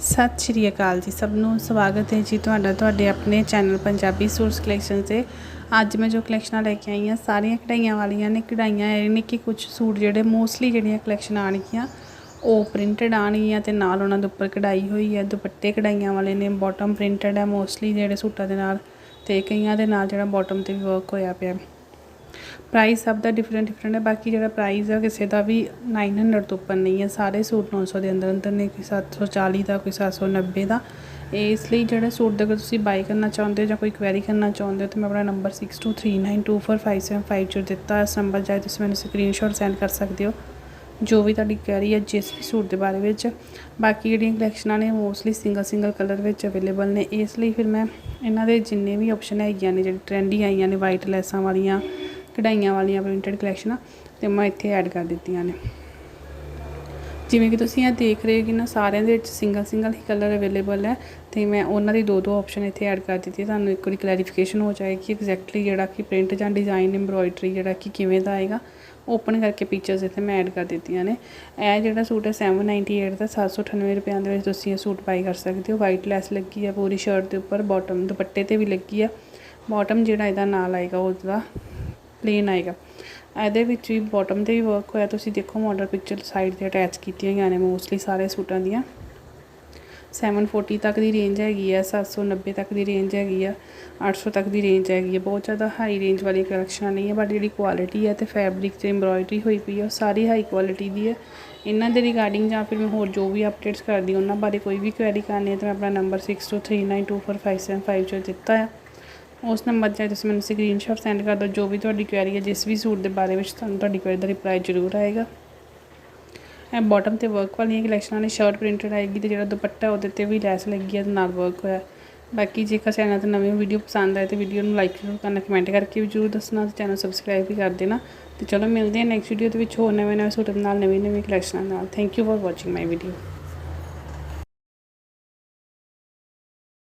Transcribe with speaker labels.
Speaker 1: ਸਤਿ ਸ਼੍ਰੀ ਅਕਾਲ ਜੀ ਸਭ ਨੂੰ। ਸਵਾਗਤ ਹੈ ਜੀ ਤੁਹਾਡਾ ਤੁਹਾਡੇ ਆਪਣੇ ਚੈਨਲ ਪੰਜਾਬੀ ਸੂਟਸ ਕਲੈਕਸ਼ਨ 'ਤੇ। ਅੱਜ ਮੈਂ ਜੋ ਕਲੈਕਸ਼ਨਾਂ ਲੈ ਕੇ ਆਈ ਹਾਂ, ਸਾਰੀਆਂ ਕਢਾਈਆਂ ਵਾਲੀਆਂ ਨੇ। ਕਢਾਈਆਂ ਇਹ ਨੇ ਕਿ ਕੁਝ ਸੂਟ ਜਿਹੜੇ ਮੋਸਟਲੀ ਜਿਹੜੀਆਂ ਕਲੈਕਸ਼ਨ ਆਣਗੀਆਂ ਉਹ ਪ੍ਰਿੰਟਡ ਆਣਗੀਆਂ ਤੇ ਨਾਲ ਉਹਨਾਂ ਦੇ ਉੱਪਰ ਕਢਾਈ ਹੋਈ ਹੈ। ਦੁਪੱਟੇ ਕਢਾਈਆਂ ਵਾਲੇ ਨੇ ਬਾਟਮ ਪ੍ਰਿੰਟਡ ਹੈ ਮੋਸਟਲੀ ਜਿਹੜੇ ਸੂਟਾਂ ਦੇ ਨਾਲ ਤੇ ਕਈਆਂ ਦੇ ਨਾਲ ਜਿਹੜਾ ਬਾਟਮ ਤੇ ਵੀ ਵਰਕ ਹੋਇਆ ਪਿਆ। ਪ੍ਰਾਈਸ ਸਭ ਦਾ ਡਿਫਰੈਂਟ ਡਿਫਰੈਂਟ ਹੈ। ਬਾਕੀ ਜਿਹੜਾ ਪ੍ਰਾਈਸ ਹੈ ਕਿਸੇ ਦਾ ਵੀ 900 ਤੋਂ ਉੱਪਰ ਨਹੀਂ ਹੈ। ਸਾਰੇ ਸੂਟ 900 ਦੇ ਅੰਦਰ ਅੰਦਰ ਨੇ, ਕੋਈ 740 ਦਾ, ਕੋਈ 790 ਦਾ। ਇਸ ਲਈ ਜਿਹੜੇ ਸੂਟ ਦੇ ਅਗਰ ਤੁਸੀਂ ਬਾਈ ਕਰਨਾ ਚਾਹੁੰਦੇ ਹੋ ਜਾਂ ਕੋਈ ਕੁਐਰੀ ਕਰਨਾ ਚਾਹੁੰਦੇ ਹੋ, ਤਾਂ ਮੈਂ ਆਪਣਾ ਨੰਬਰ 6239245755 'ਚ ਦਿੱਤਾ। ਇਸ ਨੰਬਰ ਜਾਏ ਤੁਸੀਂ ਮੈਨੂੰ ਸਕਰੀਨਸ਼ਾਟ ਸੈਂਡ ਕਰ ਸਕਦੇ ਹੋ, ਜੋ ਵੀ ਤੁਹਾਡੀ ਕੁਐਰੀ ਹੈ, ਜਿਸ ਵੀ ਸੂਟ ਦੇ ਬਾਰੇ ਵਿੱਚ। ਬਾਕੀ ਜਿਹੜੀਆਂ ਕਲੈਕਸ਼ਨਾਂ ਨੇ ਮੋਸਟਲੀ ਸਿੰਗਲ ਸਿੰਗਲ ਕਲਰ ਵਿੱਚ ਅਵੇਲੇਬਲ ਨੇ। ਇਸ ਲਈ ਫਿਰ ਮੈਂ ਇਹਨਾਂ ਦੇ ਜਿੰਨੇ ਵੀ ਆਪਸ਼ਨ ਹੈਗੀਆਂ ਨੇ, ਜਿਹੜੀ ਟ੍ਰੈਂਡੀ ਆਈਆਂ ਨੇ ਵਾਈਟ ਲੈਸਾਂ ਵਾਲੀਆਂ ਕਢਾਈਆਂ ਵਾਲੀਆਂ ਪ੍ਰਿੰਟਡ ਕਲੈਕਸ਼ਨਾਂ ਤੇ ਮੈਂ ਇੱਥੇ ਐਡ ਕਰ ਦਿੱਤੀਆਂ ਨੇ। ਜਿਵੇਂ ਕਿ ਤੁਸੀਂ ਇਹ ਦੇਖ ਰਹੇ ਹੋ ਕਿ ਨਾ ਸਾਰਿਆਂ ਦੇ ਵਿੱਚ ਸਿੰਗਲ ਸਿੰਗਲ ਹੀ ਕਲਰ ਅਵੇਲੇਬਲ ਹੈ ਤੇ ਮੈਂ ਉਹਨਾਂ ਦੀ ਦੋ ਦੋ ਆਪਸ਼ਨ ਇੱਥੇ ਐਡ ਕਰ ਦਿੱਤੀ ਹੈ। ਤੁਹਾਨੂੰ ਇੱਕ ਵਾਰੀ ਕਲੈਰੀਫਿਕੇਸ਼ਨ ਹੋ ਜਾਏਗੀ ਐਗਜ਼ੈਕਟਲੀ ਜਿਹੜਾ ਕਿ ਪ੍ਰਿੰਟ ਜਾਂ ਡਿਜ਼ਾਈਨ ਐਮਬ੍ਰੋਇਡਰੀ ਜਿਹੜਾ ਕਿ ਕਿਵੇਂ ਦਾ ਆਏਗਾ। ਓਪਨ ਕਰਕੇ ਪਿਕਚਰਸ ਇੱਥੇ ਮੈਂ ਐਡ ਕਰ ਦਿੱਤੀਆਂ ਨੇ। ਇਹ ਜਿਹੜਾ ਸੂਟ ਹੈ 798 ਦਾ 798 ਰੁਪਏ ਦੇ ਵਿੱਚ ਤੁਸੀਂ ਇਹ ਸੂਟ ਬਾਈ ਕਰ ਸਕਦੇ ਹੋ। ਵਾਈਟ ਲੈਸ ਲੱਗੀ ਹੈ ਪੂਰੀ ਸ਼ਰਟ ਦੇ ਉੱਪਰ ਬਾਟਮ ਦੁਪੱਟੇ ਤੇ ਵੀ ਲੱਗੀ ਹੈ। ਬਾਟਮ ਜਿਹੜਾ ਇਹਦਾ ਨਾਲ ਆਏਗਾ, ਉਹਦਾ ਪਲੇਨ ਆਏਗਾ। ਇਹਦੇ ਵਿੱਚ ਵੀ ਬਾਟਮ ਤੇ ਵੀ ਵਰਕ ਹੋਇਆ। ਤੁਸੀਂ ਦੇਖੋ ਮਾਡਲ ਪਿਕਚਰ ਸਾਈਡ ਤੇ ਅਟੈਚ ਕੀਤੀਆਂ ਹੋਈਆਂ ਨੇ ਮੋਸਟਲੀ ਸਾਰੇ ਸੂਟਾਂ ਦੀਆਂ। 740 ਤੱਕ ਦੀ ਰੇਂਜ ਹੈਗੀ ਆ 790 ਤੱਕ ਦੀ ਰੇਂਜ ਹੈਗੀ ਆ 800 ਤੱਕ ਦੀ ਰੇਂਜ ਹੈਗੀ ਆ। ਬਹੁਤ ਜ਼ਿਆਦਾ ਹਾਈ ਰੇਂਜ ਵਾਲੀ ਕਲੈਕਸ਼ਨਾਂ ਨਹੀਂ ਹੈ ਬਟ ਜਿਹੜੀ ਕੁਆਲਿਟੀ ਹੈ ਤੇ ਫੈਬਰਿਕ ਤੇ ਐਮਬ੍ਰੋਇਡਰੀ ਹੋਈ ਪਈ ਹੈ ਉਹ ਸਾਰੀ ਹਾਈ ਕੁਆਲਿਟੀ ਦੀ ਹੈ ਇਹਨਾਂ ਦੇ ਰਿਗਾਰਡਿੰਗ ਜਾਂ ਫਿਰ ਮੈਂ ਹੋਰ ਜੋ ਵੀ ਅਪਡੇਟਸ ਕਰਦੀ, ਉਹਨਾਂ ਬਾਰੇ ਕੋਈ ਵੀ ਕੁਐਰੀ ਕਰਨੀ ਹੈ ਤਾਂ ਮੈਂ ਆਪਣਾ ਨੰਬਰ 6239245755 'ਚ ਦਿੱਤਾ ਹੈ ਉਸ ਨੰਬਰ 'ਤੇ ਤੁਸੀਂ ਮੈਨੂੰ ਸਕਰੀਨਸ਼ਾਟ ਸੈਂਡ ਕਰ ਦਿਓ, ਜੋ ਵੀ ਤੁਹਾਡੀ ਕੁਐਰੀ ਹੈ, ਜਿਸ ਵੀ ਸੂਟ ਦੇ ਬਾਰੇ ਵਿੱਚ ਤੁਹਾਨੂੰ ਤੁਹਾਡੀ ਕੁਐਰੀ ਦਾ ਰਿਪਲਾਈ ਜ਼ਰੂਰ ਆਏਗਾ। ਇਹ ਬਾਟਮ ਤੇ ਵਰਕ ਵਾਲੀਆਂ ਕਲੈਕਸ਼ਨਾਂ ਨੇ ਸ਼ਰਟ ਪ੍ਰਿੰਟਡ ਆਏਗੀ ਤੇ ਜਿਹੜਾ ਦੁਪੱਟਾ ਉਹਦੇ ਤੇ ਵੀ ਲੈਸ ਲੱਗੀ ਹੈ ਤੇ ਨਾਲ ਵਰਕ ਹੋਇਆ ਬਾਕੀ ਜੇਕਰ ਚੈਨਲ ਤੇ ਨਵੀਂ ਵੀਡੀਓ ਪਸੰਦ ਆਏ ਤੇ ਵੀਡੀਓ ਨੂੰ ਲਾਈਕ ਜ਼ਰੂਰ ਕਰਨਾ ਕਮੈਂਟ ਕਰਕੇ ਵੀ ਜ਼ਰੂਰ ਦੱਸਣਾ ਤੇ ਚੈਨਲ ਸਬਸਕ੍ਰਾਈਬ ਵੀ ਕਰ ਦੇਣਾ। ਤੇ ਚਲੋ ਮਿਲਦੇ ਹਾਂ ਨੈਕਸਟ ਵੀਡੀਓ ਦੇ ਵਿੱਚ ਹੋਰ ਨਵੇਂ ਨਵੇਂ ਸੂਟ ਨਾਲ ਨਵੀਂ ਨਵੀਂ ਕਲੈਕਸ਼ਨਾਂ ਨਾਲ। Thank you for watching my video